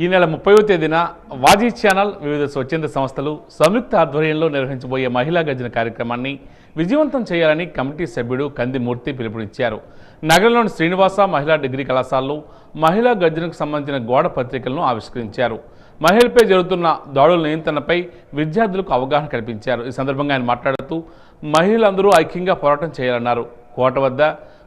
ఈ నెల ముప్పైవ తేదీన వాజీ ఛానల్ వివిధ స్వచ్ఛంద సంస్థలు సంయుక్త ఆధ్వర్యంలో నిర్వహించబోయే మహిళా గర్జన కార్యక్రమాన్ని విజయవంతం చేయాలని కమిటీ సభ్యుడు కందిమూర్తి పిలుపునిచ్చారు. నగరంలోని శ్రీనివాస మహిళా డిగ్రీ కళాశాలలో మహిళా గర్జనకు సంబంధించిన గోడ పత్రికలను ఆవిష్కరించారు. మహిళలపై జరుగుతున్న దాడుల నియంత్రణపై విద్యార్థులకు అవగాహన కల్పించారు. ఈ సందర్భంగా ఆయన మాట్లాడుతూ మహిళలందరూ ఐక్యంగా పోరాటం చేయాలన్నారు. కోట వద్ద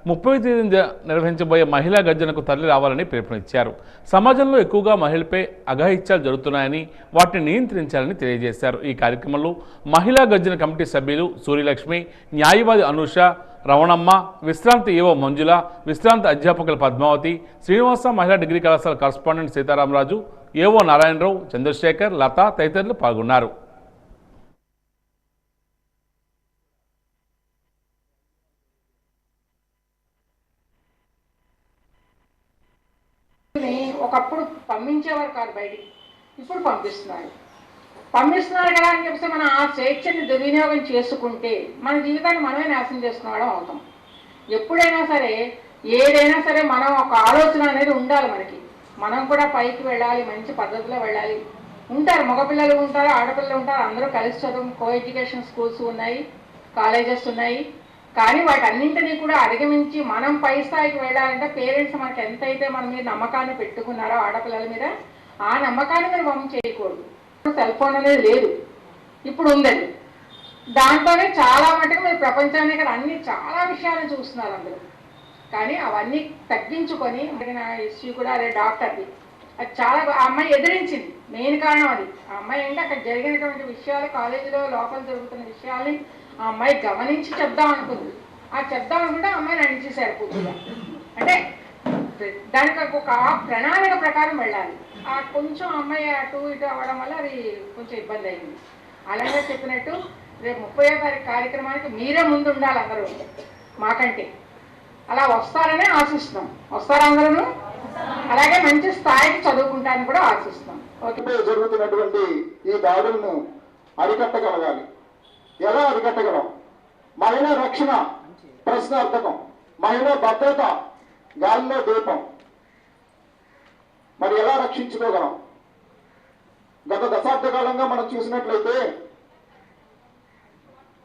ముప్పై తేదీన నిర్వహించబోయే మహిళా గర్జనకు తరలి రావాలని పిలుపునిచ్చారు. సమాజంలో ఎక్కువగా మహిళపై అఘాయిత్యాలు జరుగుతున్నాయని వాటిని నియంత్రించాలని తెలియజేశారు. ఈ కార్యక్రమంలో మహిళా గర్జన కమిటీ సభ్యులు సూర్యలక్ష్మి న్యాయవాది అనూష రవణమ్మ విశ్రాంతి ఏవో మంజుల విశ్రాంతి అధ్యాపకులు పద్మావతి శ్రీనివాస మహిళా డిగ్రీ కళాశాల కరస్పాండెంట్ సీతారామరాజు ఏవో నారాయణరావు చంద్రశేఖర్ లత తదితరులు పాల్గొన్నారు ని ఒకప్పుడు పంపించేవారు కాదు బయటికి. ఇప్పుడు పంపిస్తున్నారు. పంపిస్తున్నారు కదా అని చెప్పేసి మనం ఆ స్వేచ్ఛని దుర్వినియోగం చేసుకుంటే మన జీవితాన్ని మనమే నాశనం చేసుకోవడం అవుతాం. ఎప్పుడైనా సరే ఏదైనా సరే మనం ఒక ఆలోచన అనేది ఉండాలి మనకి. మనం కూడా పైకి వెళ్ళాలి మంచి పద్ధతిలో వెళ్ళాలి. ఉంటారు మగపిల్లలు ఉంటారు ఆడపిల్లలు ఉంటారు అందరూ కలిసి చదువు కో ఎడ్యుకేషన్ స్కూల్స్ ఉన్నాయి కాలేజెస్ ఉన్నాయి. కానీ వాటన్నింటినీ కూడా అధిగమించి మనం పై స్థాయికి వెళ్ళాలంటే పేరెంట్స్ మనకి ఎంతైతే మన మీద నమ్మకాన్ని పెట్టుకున్నారో ఆడపిల్లల మీద ఆ నమ్మకాన్ని మీరు మనం చేయకూడదు. సెల్ ఫోన్ అనేది లేదు. ఇప్పుడు ఉందండి. దాంట్లోనే చాలా మటుకు మీరు ప్రపంచాన్ని ఇక్కడ అన్ని చాలా విషయాలు చూస్తున్నారు అందరూ. కానీ అవన్నీ తగ్గించుకొని నా ఇష్యూ కూడా అదే డాక్టర్ది. అది చాలా ఆ అమ్మాయి ఎదిరించింది. మెయిన్ కారణం అది. ఆ అమ్మాయి ఏంటంటే అక్కడ జరిగినటువంటి విషయాలు కాలేజీలో లోపల జరుగుతున్న విషయాల్ని ఆ అమ్మాయి గమనించి చెప్దాం అనుకుంది. ఆ చెప్దాం అనుకుంటే ఆ అమ్మాయిని అణించేశారు పూర్తిగా అంటే దానికి ఒక ప్రణాళిక ప్రకారం వెళ్ళాలి. ఆ కొంచెం అమ్మాయి అటు ఇటు అవ్వడం వల్ల అది కొంచెం ఇబ్బంది అయింది. అలాగే చెప్పినట్టు రేపు ముప్పై తారీఖు కార్యక్రమానికి మీరే ముందు ఉండాలి అందరూ. మాకంటే. అలా వస్తారనే ఆశిస్తున్నాం. వస్తారా అందరూ? అలాగే మంచి స్థాయికి చదువుకుంటారని కూడా ఆశిస్తున్నాం. జరుగుతున్నటువంటి ఈ దాడులను అరికట్టగలగాలి. ఎలా అరికట్టగలం? మహిళా రక్షణ ప్రశ్నార్థకం మహిళా భద్రత గాల్లో దీపం. మరి ఎలా రక్షించుకోగలం? గత దశాబ్ద కాలంగా మనం చూసినట్లయితే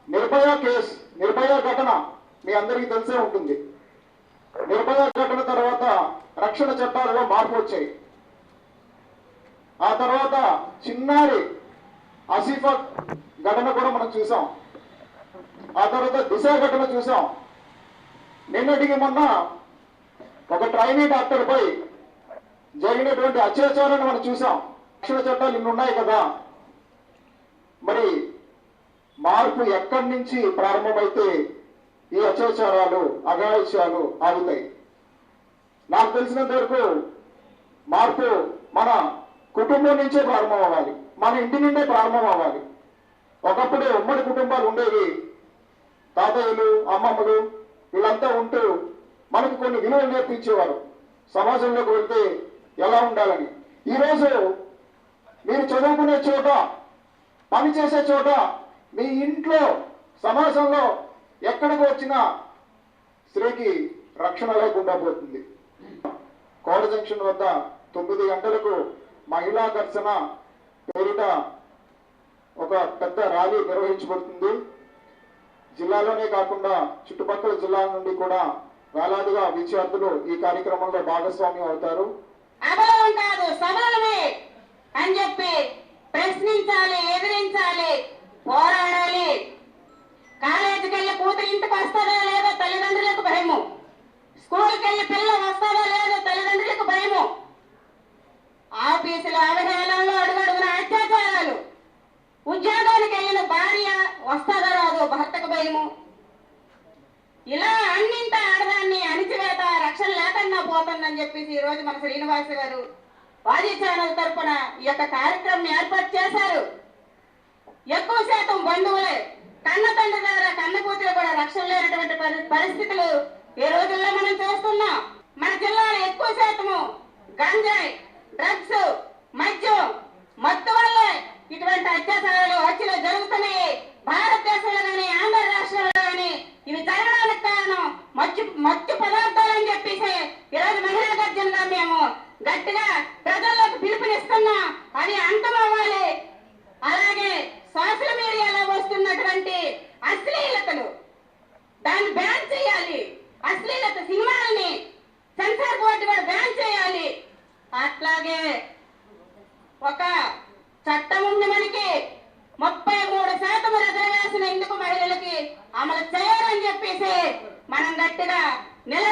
నిర్భయ కేసు నిర్భయ ఘటన మీ అందరికీ తెలిసే ఉంటుంది. నిర్భయ ఘటన తర్వాత రక్షణ చట్టాలలో మార్పు వచ్చాయి. ఆ తర్వాత చిన్నారి ఆసిఫా ఘటన కూడా మనం చూసాం. ఆ తర్వాత దిశ ఘటన చూసాం. నిన్నటికి మొన్న ఒక ట్రైనీ డాక్టర్ పై జరిగినటువంటి అత్యాచారాన్ని మనం చూసాం. రక్షణ చట్టాలు ఇన్ని ఉన్నాయి కదా. మరి మార్పు ఎక్కడి నుంచి ప్రారంభమైతే ఈ అత్యాచారాలు అఘాయిత్యాలు ఆగుతాయి? నాకు తెలిసినంత వరకు మార్పు మన కుటుంబం నుంచే ప్రారంభం అవ్వాలి. మన ఇంటి నుండే ప్రారంభం అవ్వాలి. ఒకప్పుడు ఉమ్మడి కుటుంబాలు ఉండేవి. తాతయ్యలు అమ్మమ్మలు వీళ్ళంతా ఉంటూ మనకు కొన్ని విలువలు నేర్పించేవారు. సమాజంలోకి వెళ్తే ఎలా ఉండాలని. ఈరోజు మీరు చదువుకునే చోట పని చేసే చోట మీ ఇంట్లో సమాజంలో ఎక్కడికి వచ్చినా స్త్రీకి రక్షణ లేకుండా పోతుంది. కోడ జంక్షన్ వద్ద తొమ్మిది గంటలకు మహిళా ఘర్షణ పేరిట ఒక పెద్ద ర్యాలీ నిర్వహించబడుతుంది. జిల్లాలోనే కాకుండా చుట్టుపక్కల జిల్లాల నుండి కూడా వేలాదిగా విద్యార్థులు ఈ కార్యక్రమంలో భాగస్వామ్యం అవుతారు. అబలం కాదు అని చెప్పి ప్రశ్నించాలి ఎదిరించాలి పోరాడాలి. కాలేజీకి వెళ్ళి కూతురు ఇంటికి వస్తుందో లేదో తల్లిదండ్రులకు భయము. స్కూల్కి వెళ్ళి పిల్ల వస్తుందో లేదో తల్లిదండ్రులకు భయము. ఆఫీసులో అవహేళనలో భర్తకు ఇలా అన్నింత ఆడదాన్ని అణిచివేత రక్షణ లేకుండా పోతుందని చెప్పేసి ఈ రోజు మన శ్రీనివాస గారు వాజీ ఛానల్ తరఫున ఈ యొక్క కార్యక్రమం ఏర్పాటు చేశారు. ఎక్కువ శాతం బంధువులే కన్న తండ్రి దగ్గర కన్న కూతురు కూడా రక్షణ లేనటువంటి పరి- పరిస్థితులు ఈ రోజుల్లో మనం చూస్తున్నాం. మన జిల్లాలో ఎక్కువ శాతము గంజాయి డ్రగ్స్ మద్యం మత్తు వల్లే ఇటువంటి అత్యాచారాలు హత్యలు జరుగుతున్నాయి భారతదేశంలో కానీ ఆంధ్ర రాష్ట్రంలో కానీ ఇవి జరగడానికి కారణం మత్తు మత్తు పదార్థాలు అని చెప్పేసి ఈరోజు మహిళా గర్జనగా మేము గట్టిగా ప్రజల్లోకి పిలుపునిస్తున్నా అని అది అంతమవ్వాలి. అలాగే సోషల్ మీడియాలో వస్తున్నటువంటి అశ్లీలతలు దాన్ని బ్యాన్ చేయాలి. అశ్లీలత సినిమాలని సెన్సార్ బోర్డు కూడా బ్యాన్ చేయాలి. అట్లాగే ఒక చట్టం ఉంది మనకి. ముప్పై మూడు శాతం రిజర్వేషన్ ఎందుకు మహిళలకి అమలు చేయాలని చెప్పేసి మనం గట్టిగా నిలదీయాలి